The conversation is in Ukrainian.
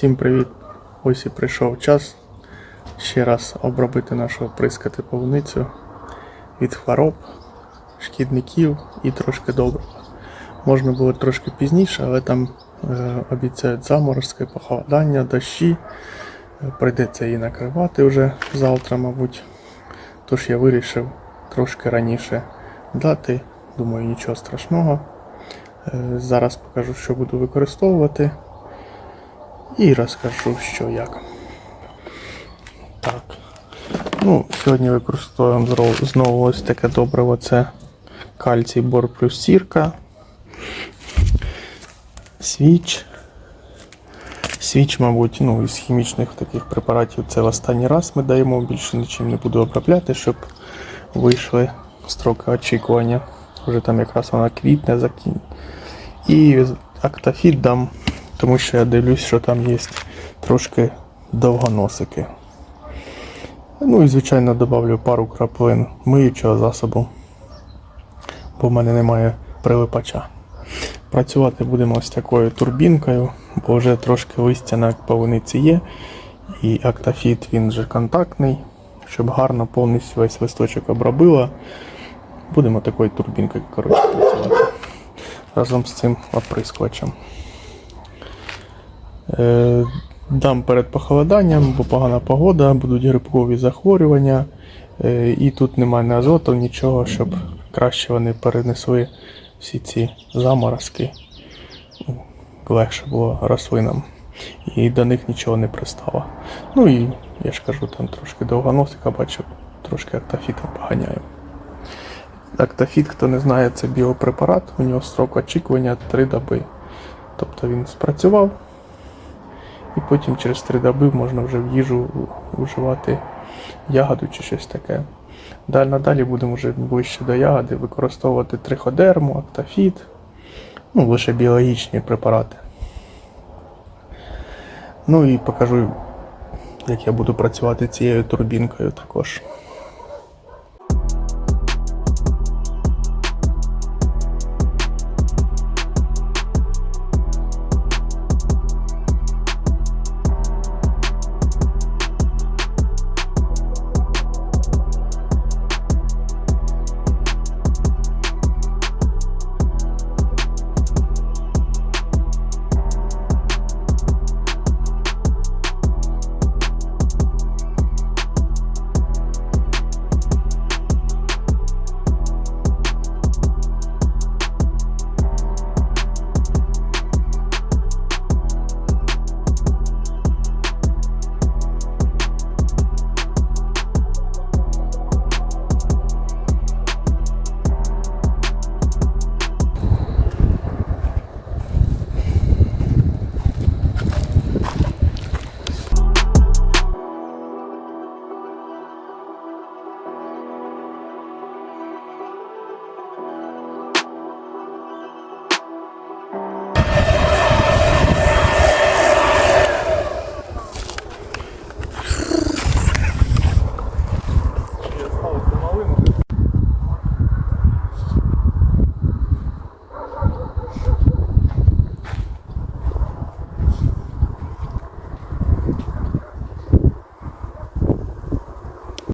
Всім привіт! Ось і прийшов час ще раз обробити нашу оприскати полуницю від хвороб, шкідників і трошки добрива. Можна було трошки пізніше, але там е, обіцяють заморозки, похолодання, дощі. Е, Прийдеться її накривати вже завтра, мабуть. Тож я вирішив трошки раніше дати. Думаю, нічого страшного. Е, Зараз покажу, що буду використовувати. І розкажу, що як. Так. Ну, сьогодні використовуємо знову ось таке добриво. Це кальцій бор плюс сірка. Свіч. Свіч, мабуть, ну, із хімічних таких препаратів це в останній раз ми даємо, більше нічим не буду обробляти, щоб вийшли строки очікування. Вже там якраз вона квітне закін. І актофіт дам, тому що я дивлюсь, що там є трошки довгоносики. Ну і звичайно додавлю пару краплин миючого засобу, бо в мене немає прилипача. Працювати будемо ось такою турбінкою, бо вже трошки листя на полуниці є. І актофіт він вже контактний, щоб гарно повністю весь листочок обробила. Будемо такою турбінкою коротше, працювати разом з цим оприскувачем. Е, Дам перед похолоданням, бо погана погода, будуть грибкові захворювання. Е, І тут немає ні азоту, нічого, щоб краще вони перенесли всі ці заморозки. Ну, Легше було рослинам. І до них нічого не пристало. Ну і я ж кажу, там трошки довгоносика бачу, трошки актофітом поганяю. Актофіт, хто не знає, це біопрепарат, у нього строк очікування 3 доби. Тобто він спрацював, і потім через 3 доби можна вже в їжу вживати ягоду чи щось таке. Далі надалі будемо вже ближче до ягоди використовувати триходерму, актафіт, ну лише біологічні препарати. Ну і покажу, як я буду працювати цією турбінкою також.